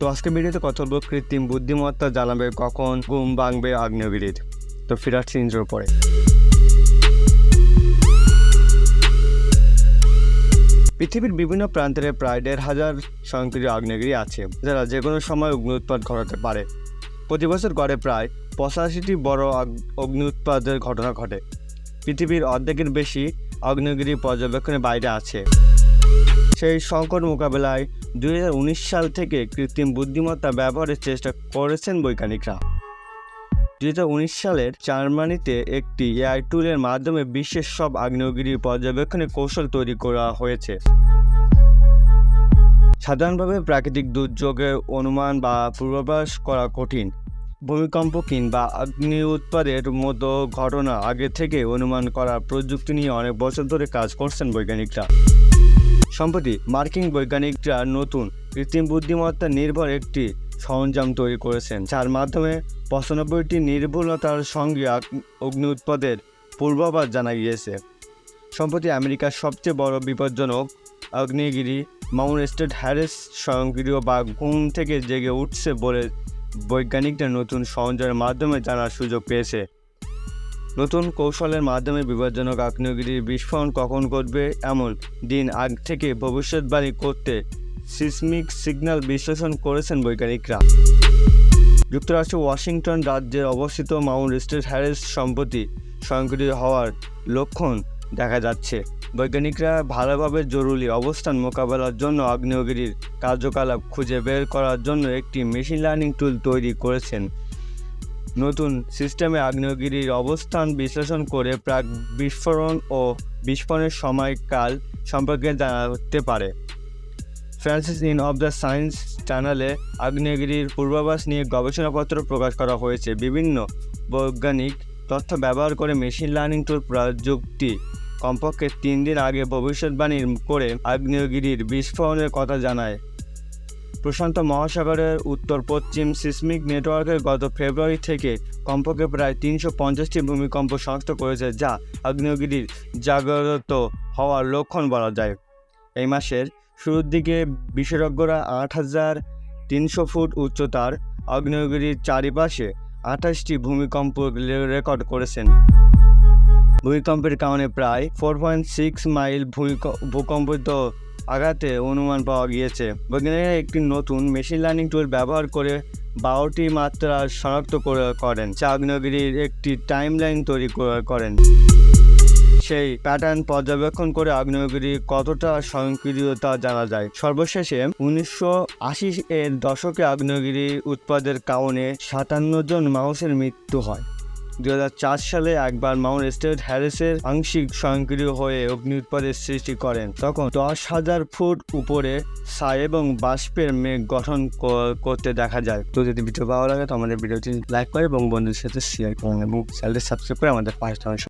তো আজকে ভিডিওতে কথা বলব কৃত্রিম বুদ্ধিমত্তা জানাবে কখন, ঘুম ভাঙবে, আগ্নেয়গিরির। তো ফিরাট সিনজোর পরে। পৃথিবীর বিভিন্ন প্রান্তে প্রায় দেড় হাজার স্বয়ংক্রিয় আগ্নেয়গিরি আছে, যারা যে কোনো সময় অগ্নি উৎপাদ ঘটাতে পারে। প্রতি বছর গড়ে প্রায় পঁচাশিটি বড় অগ্নি উৎপাদের ঘটনা ঘটে। পৃথিবীর অর্ধেকের বেশি আগ্নেয়গিরি পর্যবেক্ষণের বাইরে আছে। সেই সংকট মোকাবেলায় দুই হাজার উনিশ সাল থেকে কৃত্রিম বুদ্ধিমত্তা ব্যবহারের চেষ্টা করেছেন বৈজ্ঞানিকরা। দুই হাজার উনিশ সালের জার্মানিতে একটি এআই টুলের মাধ্যমে বিশ্বের সব আগ্নেয়গিরি পর্যবেক্ষণের কৌশল তৈরি করা হয়েছে। সাধারণভাবে প্রাকৃতিক দুর্যোগের অনুমান বা পূর্বাভাস করা কঠিন। ভূমিকম্প কিংবা অগ্নি উৎপাদের মতো ঘটনা আগে থেকে অনুমান করার প্রযুক্তি নিয়ে অনেক বছর ধরে কাজ করছেন বৈজ্ঞানিকরা। সম্প্রতি মার্কিন বৈজ্ঞানিকরা নতুন কৃত্রিম বুদ্ধিমত্তা নির্ভর একটি সরঞ্জাম তৈরি করেছেন, যার মাধ্যমে পঁচানব্বইটি নির্ভুলতার সঙ্গে অগ্নি উৎপাদের পূর্বাভাস জানা গিয়েছে। সম্প্রতি আমেরিকার সবচেয়ে বড় বিপজ্জনক আগ্নেয়গিরি মাউন্ট স্টেট হ্যারিস স্বয়ংক্রিয় বা ঘুম থেকে জেগে উঠছে বলে বৈজ্ঞানিকরা নতুন সরঞ্জামের মাধ্যমে জানার সুযোগ পেয়েছে। নতুন কৌশলের মাধ্যমে বিপজ্জনক আগ্নেয়গিরির বিস্ফোরণ কখন ঘটবে এমন দিন আগ থেকে ভবিষ্যৎবাণী করতে সিসমিক সিগন্যাল বিশ্লেষণ করেছেন বৈজ্ঞানিকরা। যুক্তরাষ্ট্র, ওয়াশিংটন রাজ্যে অবস্থিত মাউন্ট স্টেট হ্যারিস সম্প্রতি স্বয়ংক্রিয় হওয়ার লক্ষণ দেখা যাচ্ছে। বৈজ্ঞানিকরা ভালোভাবে জরুরি অবস্থান মোকাবেলার জন্য আগ্নেয়গিরির কার্যকলাপ খুঁজে বের করার জন্য একটি মেশিন লার্নিং টুল তৈরি করেছেন। নতুন সিস্টেমে আগ্নেয়গিরির অবস্থান বিশ্লেষণ করে প্রাক বিস্ফোরণ ও বিস্ফোরণের সময়কাল সম্পর্কে জানাতে পারে। Francis in of the science চ্যানেলে আগ্নেয়গিরির পূর্বাভাস নিয়ে গবেষণাপত্র প্রকাশ করা হয়েছে। বিভিন্ন বৈজ্ঞানিক তথ্য ব্যবহার করে মেশিন লার্নিং টুল প্রযুক্তি কমপক্ষে তিন দিন আগে ভবিষ্যৎবাণী করে আগ্নেয়গিরির বিস্ফোরণের কথা জানায়। প্রশান্ত মহাসাগরের উত্তর পশ্চিম সিসমিক নেটওয়ার্কের গত ফেব্রুয়ারি থেকে কমপক্ষে প্রায় তিনশো পঞ্চাশটি ভূমিকম্প শনাক্ত করেছে, যা আগ্নেয়গিরির জাগ্রত হওয়ার লক্ষণ বলা যায়। এই মাসের শুরুর দিকে বিশেষজ্ঞরা আট হাজার তিনশো ফুট উচ্চতার আগ্নেয়গিরির চারিপাশে আঠাশটি ভূমিকম্প রেকর্ড করেছেন। ভূমিকম্পের কারণে প্রায় ফোর পয়েন্ট সিক্স মাইল ভূমিক- ভূকম্পিত আঘাতে অনুমান পাওয়া গিয়েছে। বৈজ্ঞানিকরা একটি নতুন মেশিন লার্নিং টুল ব্যবহার করে বারোটি মাত্রা শনাক্ত করে করেন, যা আগ্নেয়গিরির একটি টাইমলাইন তৈরি করেন। সেই প্যাটার্ন পর্যবেক্ষণ করে আগ্নেয়গিরি কতটা স্বয়ংক্রিয়তা জানা যায়। সর্বশেষে উনিশশো আশি এর দশকে আগ্নেয়গিরি উৎপাদের কারণে সাতান্ন জন মানুষের মৃত্যু হয়। দুহাজার চার সালে একবার মাউন্ট স্টেট হ্যারিসের আংশিক স্বয়ংক্রিয় হয়ে অগ্নি উৎপাদের সৃষ্টি করেন তখন দশ হাজার ফুট উপরে ছাই এবং বাষ্পের মেঘ গঠন করতে দেখা যায় তো যদি ভিডিও ভালো লাগে, তো আমাদের ভিডিওটি লাইক করে এবং বন্ধুদের সাথে শেয়ার করুন এবং চ্যানেলটি সাবস্ক্রাইব করে আমাদের পাশে।